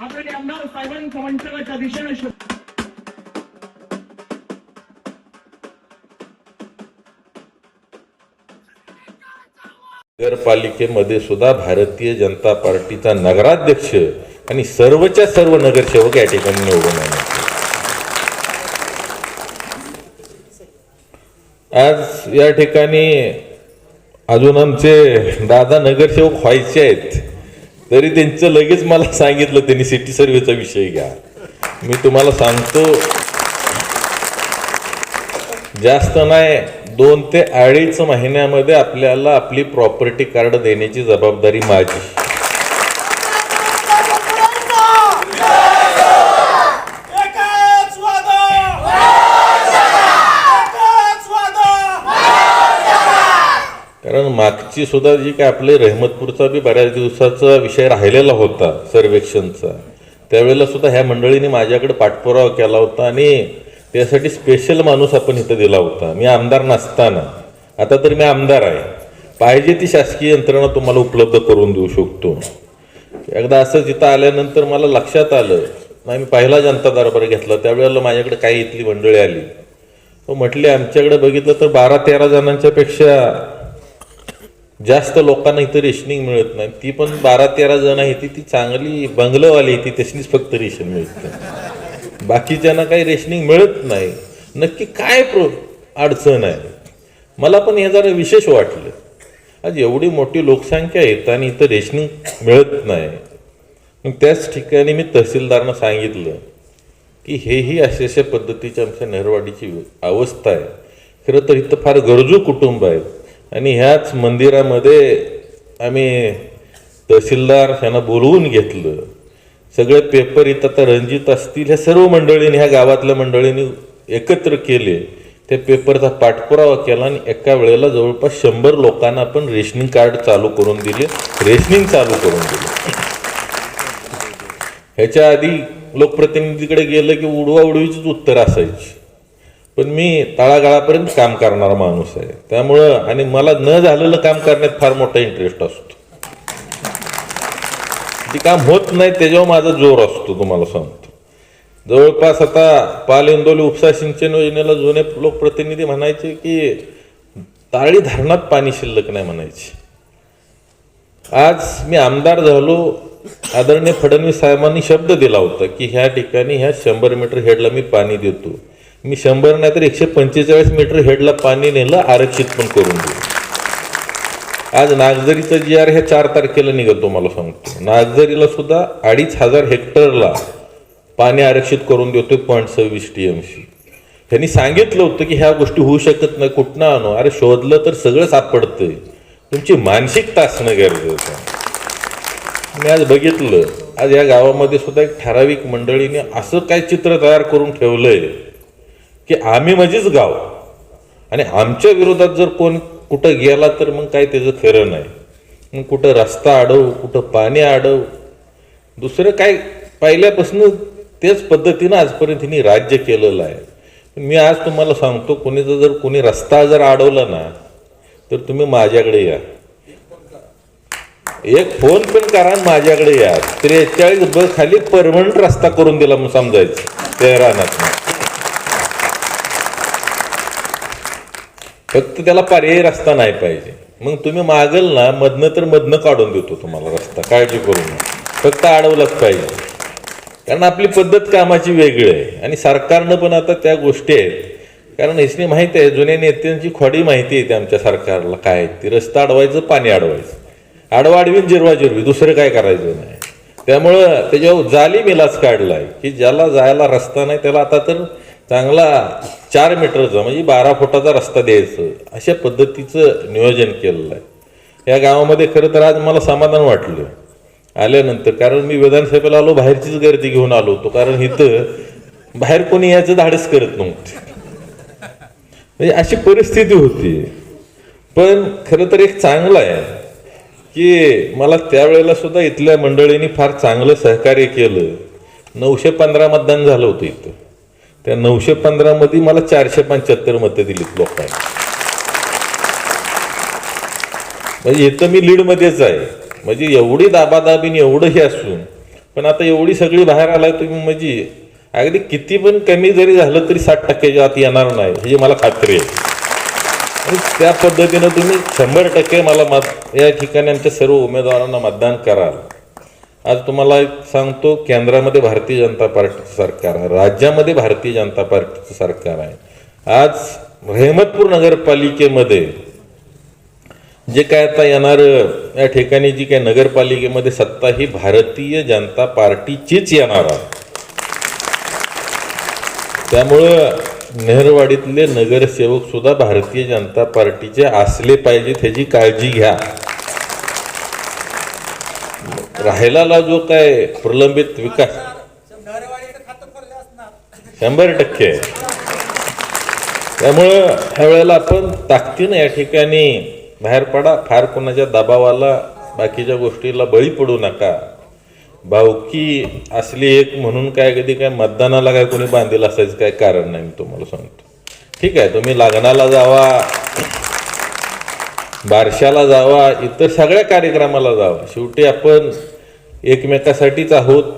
आपले आमदार साहेबांच्या मंचाच्या दिशेने नगरपालिकेमध्ये सुद्धा भारतीय जनता पार्टीचा नगराध्यक्ष आणि सर्वच्या सर्व नगरसेवक या ठिकाणी निवडून आले आज या ठिकाणी अजून आमचे दादा नगरसेवक व्हायचे आहेत. तरी त्यांचं लगेच मला सांगितलं त्यांनी सिटी सर्वेचा विषय घ्या. मी तुम्हाला सांगतो जास्त नाही दोन ते अडीच महिन्यामध्ये आपल्याला आपली प्रॉपर्टी कार्ड देण्याची जबाबदारी माझी एकच वादा एकच वादा कारण मागची सुद्धा जी काय आपले रहमतपूरचा बी बऱ्याच दिवसाचा विषय राहिलेला होता सर्वेक्षणचा त्यावेळेला सुद्धा ह्या मंडळीने माझ्याकडे पाठपुरावा केला होता आणि त्यासाठी स्पेशल माणूस आपण इथं दिला होता. मी आमदार नसताना. आता तर मी आमदार आहे. पाहिजे ती शासकीय यंत्रणा तुम्हाला उपलब्ध करून देऊ शकतो. एकदा असं जिथं आल्यानंतर मला लक्षात आलं. नाही मी पहिला जनता दरबार घेतला. त्यावेळेला माझ्याकडे काही इथली मंडळी आली. तो म्हटले आमच्याकडे बघितलं तर बारा तेरा जणांच्यापेक्षा जास्त लोकांना इथं रेशनिंग मिळत नाही. ती पण बारा तेरा जण आहे ती ती चांगली बंगलवाली ती त्यासनीच फक्त रेशन मिळत बाकीच्यांना काही रेशनिंग मिळत नाही. नक्की काय प्रो अडचण आहे? मला पण हे जरा विशेष वाटलं. आज एवढी मोठी लोकसंख्या आहे आणि इथं रेशनिंग मिळत नाही. मग त्याच ठिकाणी मी तहसीलदारांना सांगितलं की हेही अशा अशा पद्धतीची आमच्या नेहरवाडीची अवस्था आहे. खरं तर इथं फार गरजू कुटुंब आहेत. आणि ह्याच मंदिरामध्ये आम्ही तहसीलदार यांना बोलवून घेतलं. सगळे पेपर इथं आता रणजित असतील ह्या सर्व मंडळींनी ह्या गावातल्या मंडळींनी एकत्र केले. त्या पेपरचा पाठपुरावा केला आणि एका वेळेला जवळपास शंभर लोकांना आपण रेशनिंग कार्ड चालू करून दिले. रेशनिंग चालू करून दिले. ह्याच्या आधी लोकप्रतिनिधीकडे गेलं की उडवा उडवीचीच उत्तर असायची. पण मी तळागाळापर्यंत काम करणारा माणूस आहे. त्यामुळं आणि मला न झालेलं काम करण्यात फार मोठा इंटरेस्ट असतो. ते काम होत नाही त्याच्यावर माझा जोर असतो तुम्हाला सांगतो. जवळपास आता पाल इंदोली उपसा सिंचन योजनेला जुने लोकप्रतिनिधी म्हणायचे की ताळी धरणात पाणी शिल्लक नाही म्हणायचे. आज मी आमदार झालो आदरणीय फडणवीस साहेबांनी शब्द दिला होता की ह्या ठिकाणी ह्या शंभर मीटर हेडला मी पाणी देतो. मी शंभर नाही तर एकशे पंचेचाळीस मीटर हेडला पाणी नेलं आरक्षित पण करून देऊ आज नागझरीचं जी आर ह्या चार तारखेला निघत तुम्हाला सांगतो. नागझरीला सुद्धा अडीच हजार हेक्टरला पाणी आरक्षित करून देतोय पॉईंट सव्वीस टी एम सी त्यांनी सांगितलं होतं की ह्या गोष्टी होऊ शकत नाही कुठनं आणू? अरे शोधलं तर सगळं सापडतंय. तुमची मानसिकता असणं गरजेचं मी आज बघितलं आज या गावामध्ये सुद्धा एक ठराविक मंडळीने असं काय चित्र तयार करून ठेवलंय की आम्ही म्हणजेच गाव. आणि आमच्या विरोधात जर कोण कुठं गेला तर मग काय त्याचं खरं नाही. मग कुठं रस्ता अडव कुठं पाणी अडव दुसरं काय पहिल्यापासून तेच पद्धतीनं आजपर्यंत हिने राज्य केलेलं आहे. पण मी आज तुम्हाला सांगतो कोणीचा जर कोणी रस्ता जर अडवला ना तर तुम्ही माझ्याकडे या. एक फोन पण करा आणि माझ्याकडे या. त्रेचाळीस ब खाली परमनंट रस्ता करून दिला मग समजायचं. त्या रानात फक्त त्याला पर्यायी रस्ता नाही पाहिजे. मग तुम्ही मागल ना मधनं तर मधनं काढून देतो तुम्हाला रस्ता काळजी करू नका. फक्त अडवलंच पाहिजे. कारण आपली पद्धत कामाची वेगळी आहे. आणि सरकारनं पण आता त्या गोष्टी आहेत. कारण हिसनी माहिती आहे जुन्या नेत्यांची खोडी माहिती आहे आमच्या सरकारला काय आहे ती. रस्ता अडवायचं पाणी अडवायचं. अडवाडवीन जिरवा जिरवी. दुसरं काय करायचं नाही. त्यामुळं त्याच्यावर जाली मिलाच काढला आहे की ज्याला जायला रस्ता नाही त्याला आता तर चांगला चार मीटरचा म्हणजे बारा फुटाचा रस्ता द्यायचं. अशा पद्धतीचं नियोजन केलेलं आहे. या गावामध्ये खरं तर आज मला समाधान वाटलं. आल्यानंतर कारण मी विधानसभेला आलो बाहेरचीच गर्दी घेऊन आलो होतो. कारण इथं बाहेर कोणी याचं धाडस करत नव्हते. म्हणजे अशी परिस्थिती होती. पण खरं तर एक चांगलं आहे की मला त्यावेळेला सुद्धा इथल्या मंडळींनी फार चांगलं सहकार्य केलं. नऊशे पंधरा मतदान झालं होतं इथं. त्या नऊशे पंधरामध्ये मला चारशे पंच्याहत्तर मतं दिलीत लोकांनी. म्हणजे येतं मी लीडमध्येच आहे. म्हणजे एवढी दाबादाबीने एवढं हे असून पण आता एवढी सगळी बाहेर आलाय तुम्ही म्हणजे अगदी किती पण कमी जरी झालं तरी साठ टक्क्याच्या आत येणार नाही ह्याची मला खात्री आहे. आणि त्या पद्धतीनं तुम्ही शंभर टक्के मला मत या ठिकाणी आमच्या सर्व उमेदवारांना मतदान कराल. आज तुम्हाला एक सांगतो केंद्रामध्ये भारतीय जनता पार्टीचं सरकार आहे राज्यामध्ये भारतीय जनता पार्टीचं सरकार आहे. आज हेमतपूर नगरपालिकेमध्ये जे काय आता येणार या ठिकाणी जी काय नगरपालिकेमध्ये सत्ता ही भारतीय जनता पार्टीचीच येणार आहे. त्यामुळं नेहरवाडीतले नगरसेवक सुद्धा भारतीय जनता पार्टीचे असले पाहिजेत ह्याची काळजी घ्या. राहिलेला जो काय प्रलंबित विकास शंभर टक्के. त्यामुळं ह्या वेळेला आपण ताकदीनं या ठिकाणी बाहेर पडा. फार कोणाच्या दबावाला बाकीच्या गोष्टीला बळी पडू नका. भावकी असली एक म्हणून काय कधी काय मतदानाला काय कोणी बांधील असायचं काय कारण नाही मी तुम्हाला सांगतो. ठीक आहे तुम्ही लग्नाला जावा बारशाला जावा इतर सगळ्या कार्यक्रमाला जावा. शेवटी आपण एकमेकासाठीच आहोत.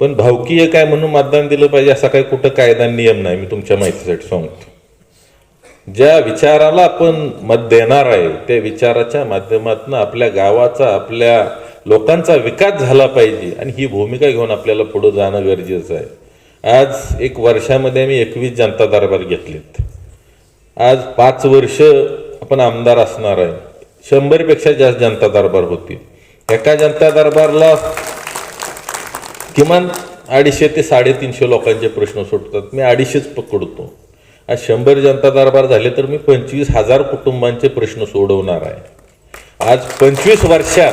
पण भावकीय काय म्हणून मतदान दिलं पाहिजे असा काही कुठं कायदा नियम नाही मी तुमच्या माहितीसाठी सांगतो. ज्या विचाराला आपण मत देणार आहे त्या विचाराच्या माध्यमातून आपल्या गावाचा आपल्या लोकांचा विकास झाला पाहिजे आणि ही भूमिका घेऊन आपल्याला पुढं जाणं गरजेचं आहे. आज एक वर्षामध्ये आम्ही एकवीस जनता दरबार घेतलेत. आज पाच वर्ष आपण आमदार असणार आहे. शंभरपेक्षा जास्त जनता दरबार होती एका जनता दरबारला किमान अडीचशे ते साडेतीनशे लोकांचे प्रश्न सुटतात. मी अडीचशेच पकडतो. आज शंभर जनता दरबार झाले तर मी पंचवीस हजार कुटुंबांचे प्रश्न सोडवणार आहे. आज पंचवीस वर्षात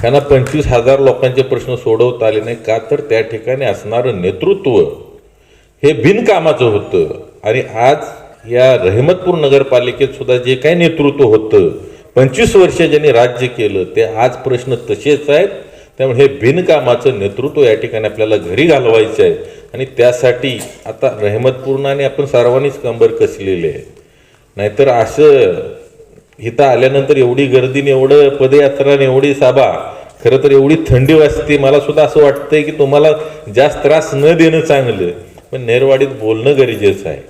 त्यांना पंचवीस हजार लोकांचे प्रश्न सोडवता आले नाही. का तर त्या ठिकाणी असणारं नेतृत्व हे बिनकामाचं होतं. आणि आज या रहमतपूर नगरपालिकेत सुद्धा जे काही नेतृत्व होतं पंचवीस वर्ष ज्यांनी राज्य केलं ते आज प्रश्न तसेच आहेत. त्यामुळे हे बिनकामाचं नेतृत्व या ठिकाणी आपल्याला घरी घालवायचं आहे. आणि त्यासाठी आता रहमतपूर्ण आणि आपण सर्वांनीच कंबर कसलेले आहे नाहीतर असं इथं आल्यानंतर एवढी गर्दी एवढं पदयात्रा एवढी सभा खरं तर एवढी थंडी वाजते मला सुद्धा असं वाटतंय की तुम्हाला जास्त त्रास न देणं चांगलं पण नेरवाडीत बोलणं गरजेचं आहे.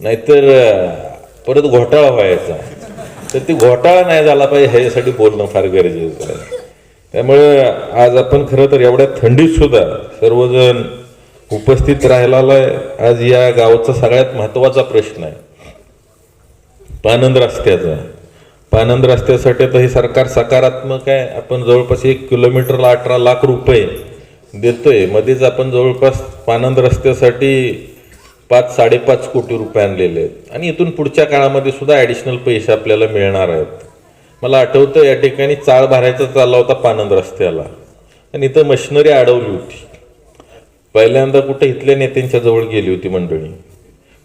नाहीतर परत घोटाळा व्हायचा. तर ती घोटाळा नाही झाला पाहिजे ह्याच्यासाठी बोलणं फार गरजेचं आहे. त्यामुळे आज आपण खरं तर एवढ्या थंडीत सुद्धा सर्वजण उपस्थित राहिला आज या गावचा सगळ्यात महत्त्वाचा प्रश्न आहे. पानंद रस्त्याचा. पानंद रस्त्यासाठी तर हे सरकार सकारात्मक आहे. आपण जवळपास एक किलोमीटरला अठरा लाख रुपये देतोय. मध्येच आपण जवळपास पानंद रस्त्यासाठी पाच साडेपाच कोटी रुपये आणलेले आहेत. आणि इथून पुढच्या काळामध्ये सुद्धा ॲडिशनल पैसे आपल्याला मिळणार आहेत. मला आठवतं या ठिकाणी चाळ भरायचा चालला होता पानंद रस्त्याला. आणि इथं मशिनरी अडवली होती. पहिल्यांदा कुठे इथल्या नेत्यांच्या जवळ गेली होती मंडळी.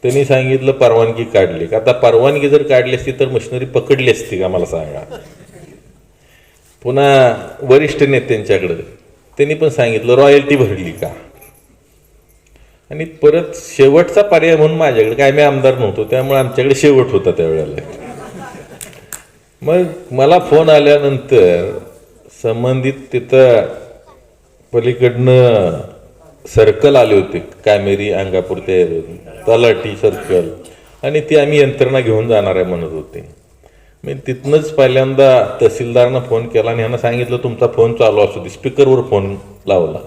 त्यांनी सांगितलं परवानगी काढली. का आता परवानगी जर काढली असती तर मशिनरी पकडली असती का मला सांगा. पुन्हा वरिष्ठ नेत्यांच्याकडं. त्यांनी पण सांगितलं रॉयल्टी भरली का? आणि परत शेवटचा पर्याय म्हणून माझ्याकडे काय मी आमदार नव्हतो त्यामुळे आमच्याकडे शेवट होता त्यावेळेला मग मला फोन आल्यानंतर संबंधित तिथं पलीकडनं सर्कल आले होते कामेरी अंगापूर ते तलाठी सर्कल. आणि ती आम्ही यंत्रणा घेऊन जाणार आहे म्हणत होते. मी तिथनंच पहिल्यांदा तहसीलदारांना फोन केला आणि ह्यानं सांगितलं तुमचा फोन चालू असू दे. स्पीकरवर फोन लावला.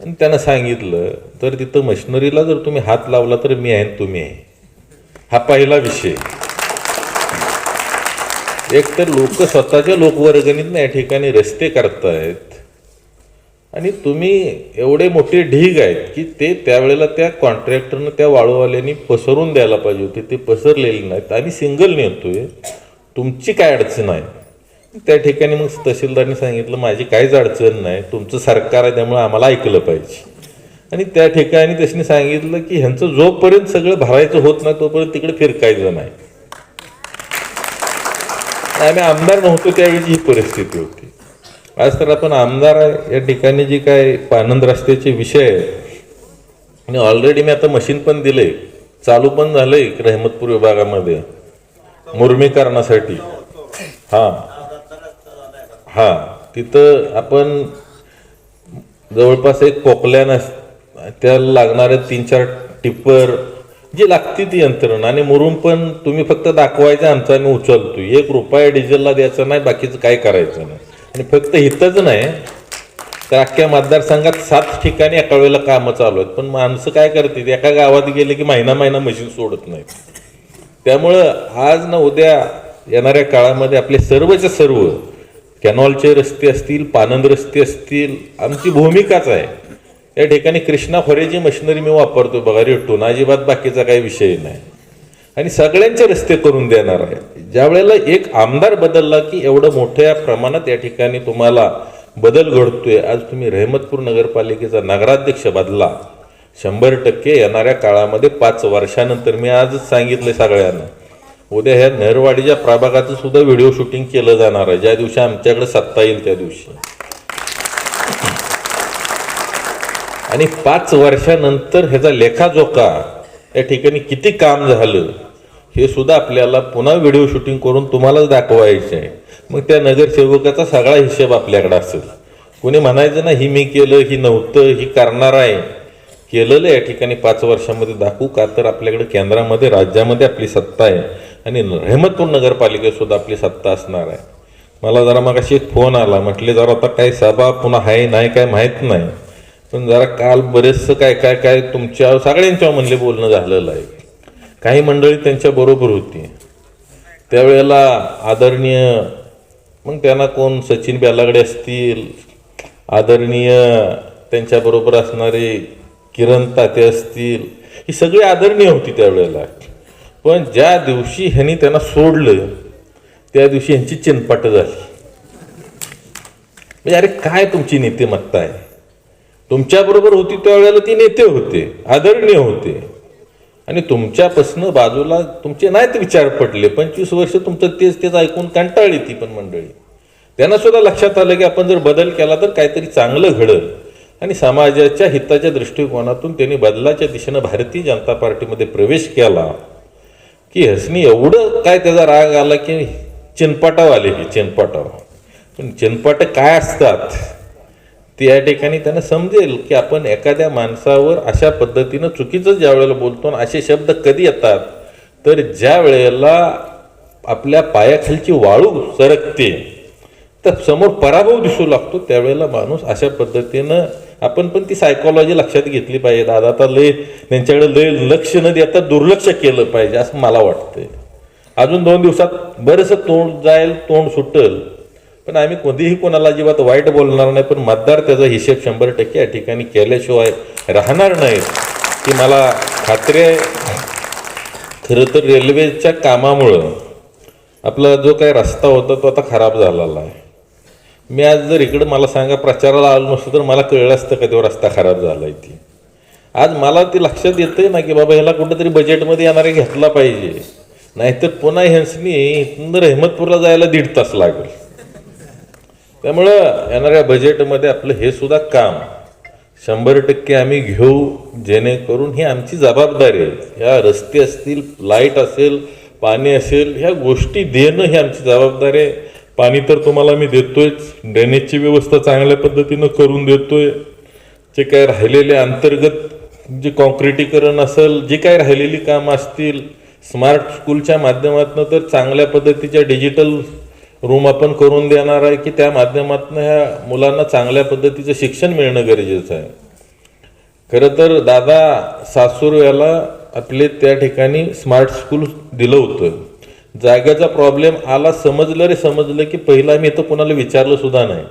आणि त्यांना सांगितलं तर तिथं मशिनरीला जर तुम्ही हात लावला तर मी आहे तुम्ही आहे. हा पहिला विषय. एक तर लोक स्वतःच्या लोकवर्गणीत या ठिकाणी रस्ते करतायत. आणि तुम्ही एवढे मोठे ढीग आहेत की ते त्यावेळेला त्या कॉन्ट्रॅक्टरनं त्या वाळूवाल्यांनी पसरून द्यायला पाहिजे होते. ते पसरलेले नाहीत. आम्ही सिंगल नेतोय. तुमची काय अडचण आहे? त्या ठिकाणी मग तहसीलदारने सांगितलं माझी काहीच अडचण नाही. तुमचं सरकार आहे त्यामुळे आम्हाला ऐकलं पाहिजे. आणि त्या ठिकाणी त्याने सांगितलं की ह्यांचं जोपर्यंत सगळं भरायचं होत नाही तोपर्यंत तिकडे फिरकायचं नाही. आम्ही आमदार नव्हतो त्यावेळी ही परिस्थिती होती. आज तर आपण आमदार या ठिकाणी जी काय पानंद रस्त्याचे विषय आहे आणि ऑलरेडी मी आता मशीन पण दिले चालू पण झालंय रहमतपूर विभागामध्ये मुर्मीकरणासाठी. हां. हां तिथं आपण जवळपास एक कोकल्यान अस- त्याला लागणारे तीन चार टिप्पर जी लागती ती यंत्रणा. आणि मुरुम पण तुम्ही फक्त दाखवायचं आमचा आम्ही उचलतो एक रुपया डिझेलला द्यायचा नाही बाकीचं काय करायचं नाही. आणि फक्त इथंच नाही तर अख्ख्या मतदारसंघात सात ठिकाणी एका वेळेला कामं चालू आहेत. पण माणसं काय करतात एका गावात गेले की महिना महिना मशीन सोडत नाहीत. त्यामुळं आज ना उद्या येणाऱ्या काळामध्ये आपले सर्वचे सर्व कॅनॉलचे रस्ते असतील पानंद रस्ते असतील आमची भूमिकाच आहे. या ठिकाणी कृष्णा खोऱ्याची मशिनरी मी वापरतो बघा रेटून अजिबात बाकीचा काही विषय नाही. आणि सगळ्यांचे रस्ते करून देणार आहे. ज्या वेळेला एक आमदार बदलला की एवढं मोठ्या प्रमाणात या ठिकाणी तुम्हाला बदल घडतोय. आज तुम्ही रहमतपूर नगरपालिकेचा नगराध्यक्ष बदला. शंभर टक्के येणाऱ्या काळामध्ये पाच वर्षानंतर मी आजच सांगितले सगळ्यांना. उद्या ह्या नरवाडीच्या प्रभागाचं सुद्धा व्हिडिओ शूटिंग केलं जाणार आहे. ज्या दिवशी आमच्याकडे सत्ता येईल त्या दिवशी. आणि पाच वर्षानंतर ह्याचा लेखाजोखा या ठिकाणी किती काम झालं हे सुद्धा आपल्याला पुन्हा व्हिडिओ शूटिंग करून तुम्हालाच दाखवायचं आहे. मग त्या नगरसेवकाचा सगळा हिशेब आपल्याकडे असेल. कोणी म्हणायचं ना ही मी केलं ही नव्हतं ही करणार आहे. केलेलं या ठिकाणी पाच वर्षामध्ये दाखवू का? तर आपल्याकडे केंद्रामध्ये राज्यामध्ये आपली सत्ता आहे. आणि रहमतपूर नगरपालिकेसुद्धा आपली सत्ता असणार आहे. मला जरा मग अशी एक फोन आला म्हटले जरा आता काही सभा पुन्हा आहे नाही काय माहीत नाही. पण जरा काल बरेचसं काय काय काय तुमच्या सगळ्यांच्या म्हणले बोलणं झालेलं आहे. काही मंडळी त्यांच्या बरोबर होती. त्यावेळेला आदरणीय मग त्यांना कोण सचिन बेलागडे असतील आदरणीय त्यांच्याबरोबर असणारे किरण ताते असतील ही सगळी आदरणीय होती त्यावेळेला. पण ज्या दिवशी ह्यांनी त्यांना सोडलं त्या दिवशी ह्यांची चिनपाट झाली. म्हणजे अरे काय तुमची नेतेमत्ता आहे? तुमच्याबरोबर होती त्यावेळेला ती नेते होते आदरणीय होते. आणि तुमच्यापासनं बाजूला तुमचे नाहीत विचार पडले पंचवीस वर्ष तुमचं तेच तेच ऐकून कंटाळली ती पण मंडळी. त्यांना सुद्धा लक्षात आलं की आपण जर बदल केला तर काहीतरी चांगलं घडल. आणि समाजाच्या हिताच्या दृष्टिकोनातून त्यांनी बदलाच्या दिशेनं भारतीय जनता पार्टीमध्ये प्रवेश केला. की हसनी एवढं काय त्याचा राग आला की चिनपाटाव आले की चिनपाटाव पण चिनपाट काय असतात ते या ठिकाणी त्यांना समजेल की आपण एखाद्या माणसावर अशा पद्धतीनं चुकीचं ज्या वेळेला बोलतो आणि असे शब्द कधी येतात तर ज्या वेळेला आपल्या पायाखालची वाळू सरकते तर समोर पराभव दिसू लागतो त्यावेळेला माणूस अशा पद्धतीनं आपण पण ती सायकोलॉजी लक्षात घेतली पाहिजे. दादा आता लय त्यांच्याकडे लय लक्ष न देता दुर्लक्ष केलं पाहिजे असं मला वाटतंय. अजून दोन दिवसात बरंचसं तोंड जाईल तोंड सुटल. पण आम्ही कधीही कोणाला अजिबात वाईट बोलणार नाही पण मतदार त्याचा हिशेब शंभर टक्के या ठिकाणी केल्याशिवाय राहणार नाहीत की मला खात्री आहे खरं तर रेल्वेच्या कामामुळं आपला जो काही रस्ता होता तो आता खराब झालेला आहे. मी आज जर इकडं मला सांगा प्रचाराला आलो नसतो तर मला कळलं असतं का तेव्हा रस्ता खराब झाला आहे ती? आज मला ते लक्षात येतंय ना की बाबा ह्याला कुठंतरी बजेटमध्ये येणारे घेतला पाहिजे. नाहीतर पुन्हा ह्यांसनी इथून रहमतपूरला जायला दीड तास लागेल. त्यामुळं येणाऱ्या बजेटमध्ये आपलं हे सुद्धा काम. शंभर टक्के आम्ही घेऊ जेणेकरून ही आमची जबाबदारी आहे. ह्या रस्ते असतील लाइट असेल पाणी असेल ह्या गोष्टी देणं ही आमची जबाबदारी आहे. पाणी तर तुम्हाला मी देतोयच. ड्रेनेजची व्यवस्था चांगल्या पद्धतीनं करून देतोय. जे काय राहिलेले अंतर्गत जे कॉन्क्रिटीकरण असेल जे काय राहिलेली कामं असतील स्मार्ट स्कूलच्या माध्यमातून तर चांगल्या पद्धतीच्या डिजिटल रूम आपण करून देणार आहे की त्या माध्यमातून ह्या मुलांना चांगल्या पद्धतीचं शिक्षण मिळणं गरजेचं आहे. खरं तर दादा सासूर याला आपले त्या ठिकाणी स्मार्ट स्कूल दिलं होतं. जागेचा प्रॉब्लेम आला समजलं रे समजलं की पहिला मी इथं कोणाला विचारलं सुद्धा नाही.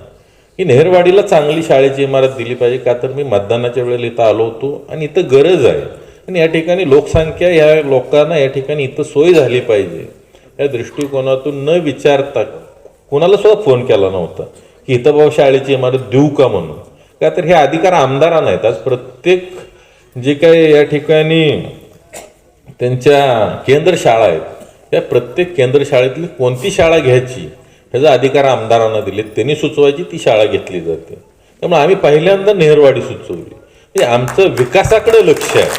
की नेहरवाडीला चांगली शाळेची इमारत दिली पाहिजे का तर मी मतदानाच्या वेळेला इथं आलो होतो आणि इथं गरज आहे. आणि या ठिकाणी लोकसंख्या या लोकांना या ठिकाणी इथं सोय झाली पाहिजे. या दृष्टिकोनातून न विचारता कोणाला सुद्धा फोन केला नव्हता. की इथं भाऊ शाळेची इमारत देऊ का म्हणून? का तर हे अधिकार आमदारांना आहेत. आज प्रत्येक जे काही या ठिकाणी त्यांच्या केंद्र शाळा आहेत त्या प्रत्येक केंद्र शाळेतली कोणती शाळा घ्यायची ह्याचा अधिकार आमदारांना दिले त्यांनी सुचवायची ती शाळा घेतली जाते. त्यामुळे आम्ही पहिल्यांदा नेहरवाडी सुचवली. म्हणजे आमचं विकासाकडे लक्ष आहे.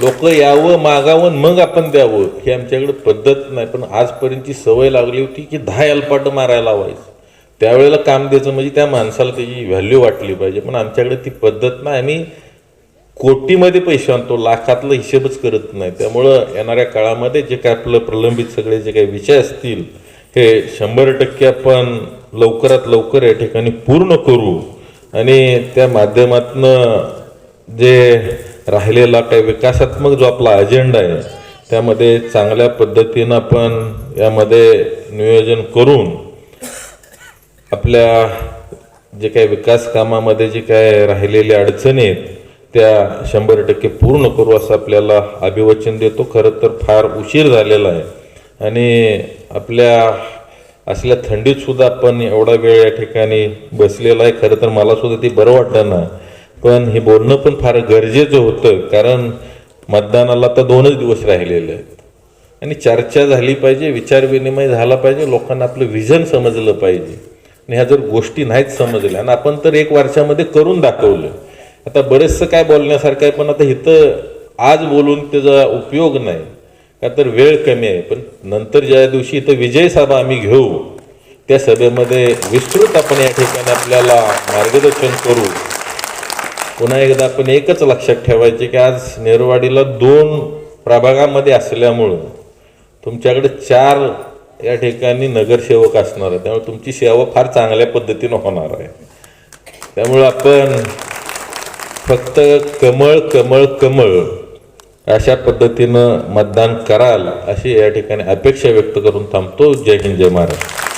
लोक यावं मागावं मग आपण द्यावं हे आमच्याकडे पद्धत नाही. पण आजपर्यंतची सवय लागली होती की दहा एलपाट मारायला लावायचं. त्यावेळेला काम द्यायचं म्हणजे त्या माणसाला त्याची व्हॅल्यू वाटली पाहिजे. पण आमच्याकडे ती पद्धत नाही. आम्ही कोटीमध्ये पैसे आणतो लाखातला हिशेबच करत नाही. त्यामुळं येणाऱ्या काळामध्ये जे काय आपलं प्रलंबित सगळे जे काही विषय असतील हे शंभर टक्के आपण लवकरात लवकर या ठिकाणी पूर्ण करू. आणि त्या माध्यमातनं जे राहिलेला काही विकासात्मक जो आपला अजेंडा आहे त्यामध्ये चांगल्या पद्धतीनं आपण यामध्ये नियोजन करून आपल्या जे काही विकास कामामध्ये जे काय राहिलेल्या अडचणी आहेत त्या शंभर टक्के पूर्ण करू असं आपल्याला अभिवचन देतो. खरं तर फार उशीर झालेला आहे. आणि आपल्या असल्या थंडीतसुद्धा आपण एवढा वेळ या ठिकाणी बसलेला आहे. खरं तर मलासुद्धा ते बरं वाटतं ना पण हे बोलणं पण फार गरजेचं होतं. कारण मतदानाला तर दोनच दिवस राहिलेले आहेत. आणि चर्चा झाली पाहिजे विचारविनिमय झाला पाहिजे लोकांना आपलं विजन समजलं पाहिजे. आणि ह्या जर गोष्टी नाहीत समजल्या आणि आपण तर एक वर्षामध्ये करून दाखवलं आता बरेचसं काय बोलण्यासारखं आहे पण आता इथं आज बोलून त्याचा उपयोग नाही. का तर वेळ कमी आहे पण नंतर ज्या दिवशी इथं विजय सभा आम्ही घेऊ त्या सभेमध्ये विस्तृत आपण या ठिकाणी आपल्याला मार्गदर्शन करू. पुन्हा एकदा आपण एकच लक्षात ठेवायचे की आज नेरवाडीला दोन प्रभागामध्ये असल्यामुळं तुमच्याकडे चार या ठिकाणी नगरसेवक असणार आहे त्यामुळे तुमची सेवा फार चांगल्या पद्धतीनं होणार आहे. त्यामुळं आपण फक्त कमळ कमळ कमळ अशा पद्धतीनं मतदान कराल अशी या ठिकाणी अपेक्षा व्यक्त करून थांबतो. जय हिंद जय महाराष्ट्र.